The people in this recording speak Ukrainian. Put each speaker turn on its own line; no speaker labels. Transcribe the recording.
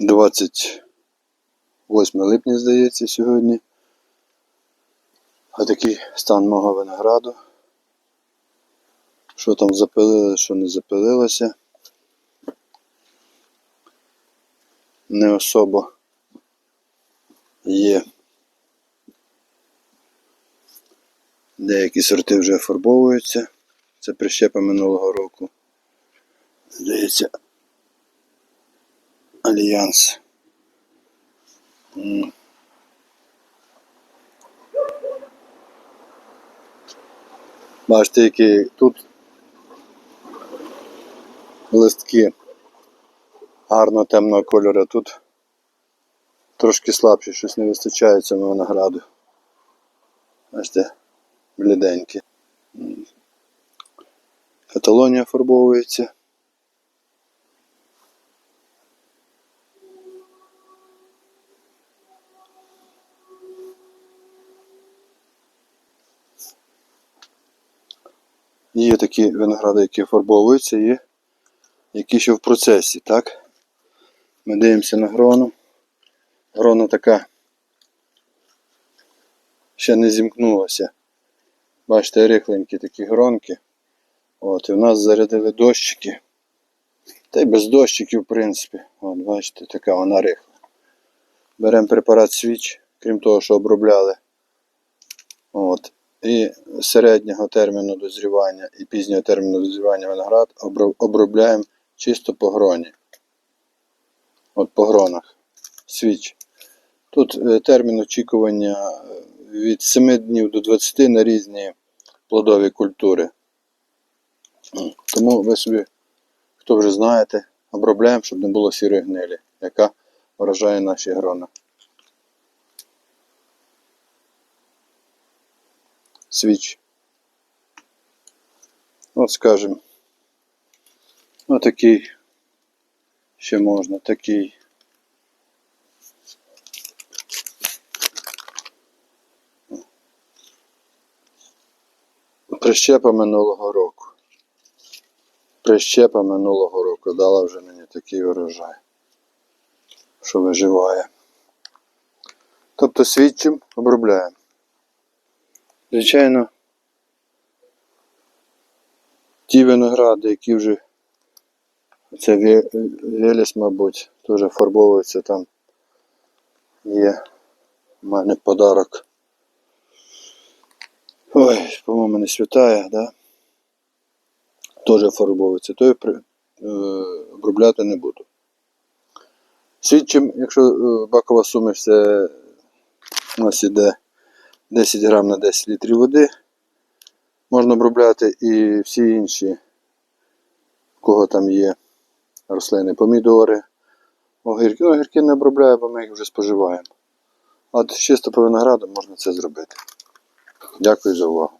28 липня, здається, сьогодні. А такий стан мого винограду. Що там запилили, що не запилилося. Не особо є. Деякі сорти вже фарбовуються. Це прищепа минулого року. Здається. Альянс. Бачите, які тут листки гарно темного кольору, тут трошки слабші, щось не вистачає цьому винограду. Бачите, бліденькі. Каталонія фарбовується. Є такі виногради, які фарбовуються, є які ще в процесі, так? Ми дивимося на грону. Грона така ще не зімкнулася. Бачите, рихленькі такі гронки. От, і в нас зарядили дощики. Та й без дощиків, в принципі. От, бачите, така вона рихла. Беремо препарат свіч, крім того, що обробляли. От. І середнього терміну дозрівання і пізнього терміну дозрівання виноград обробляємо чисто по гроні. От по гронах. Свіч. Тут е, термін очікування е, від 7 днів до 20 на різні плодові культури. Тому ви собі, хто вже знаєте, обробляємо, щоб не було сірої гнилі, яка вражає наші грона. Свіч. От скажем. Ну такий ще можна, такий. Прищепа минулого року. Прищепа минулого року дала вже мені такий урожай, що виживає. Тобто свідчим обробляємо. Звичайно, ті виногради, які вже це Ве- Веліс, мабуть, теж фарбовуються там. Є в мене подарок. Ой, по-моєму, не святає, да? Теж фарбовується. То я е, обробляти не буду. Слідчим, якщо е, бакова суміш, це у нас іде 10 грам на 10 літрів води. Можна обробляти і всі інші, у кого там є рослини, помідори, огірки. Ну, огірки не обробляю, бо ми їх вже споживаємо. А чисто по винограду можна це зробити. Дякую за увагу.